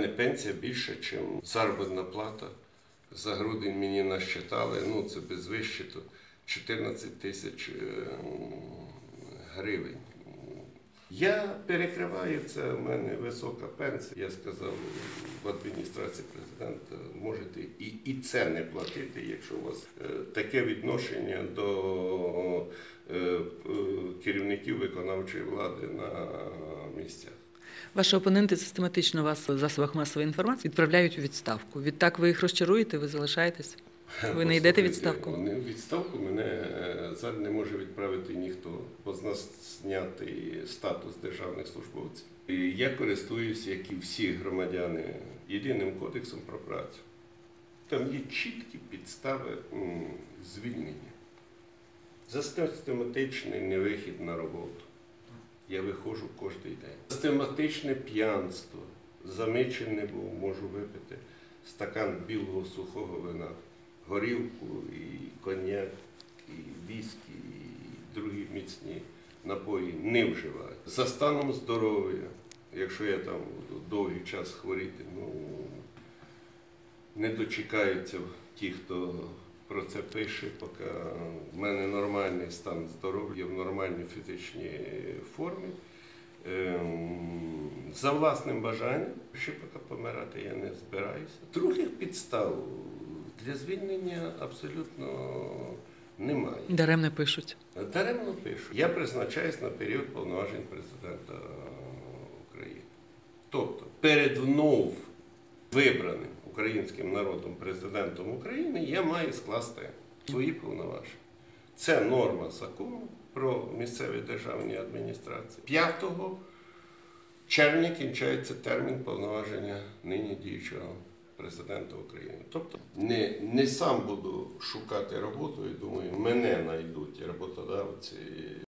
мене пенсія більше, ніж заробітна плата. За грудень мені насчитали, ну це без вищиту, 14 тисяч е, гривень. Я перекриваю це, в мене висока пенсія. Я сказав в адміністрації президента, можете і, і це не платити, якщо у вас е, таке відношення до е, керівників виконавчої влади на місцях. Ваші опоненти систематично вас в засобах масової інформації відправляють у відставку. Відтак ви їх розчаруєте, ви залишаєтесь. Ви не йдете відставку? Вони відставку мене е, зараз не може відправити ніхто, бо з нас знятий статус державних службовців. І я користуюся, як і всі громадяни, єдиним кодексом про працю. Там є чіткі підстави звільнення. За систематичний невихід на роботу. Я виходжу кожен день. Систематичне п'янство. Замечений був, можу випити стакан білого сухого вина, горілку, і коньяк, і віскі, і другі міцні напої не вживаю. За станом здоров'я, якщо я там довгий час хворіти, ну не дочекаються ті, хто про це пише, поки в мене нормальний стан здоров'я в нормальній фізичній формі. Ем, За власним бажанням, ще поки помирати я не збираюся. Других підстав для звільнення абсолютно немає. Даремно пишуть. Даремно пишу. Я призначаюсь на період повноважень президента України. Тобто перед вновь вибраним українським народом президентом України я маю скласти свої повноваження. Це норма закону про місцеві державні адміністрації. 5 червня кінчається термін повноваження нині діючого президента України. Тобто не, не сам буду шукати роботу і думаю, мене знайдуть роботодавці.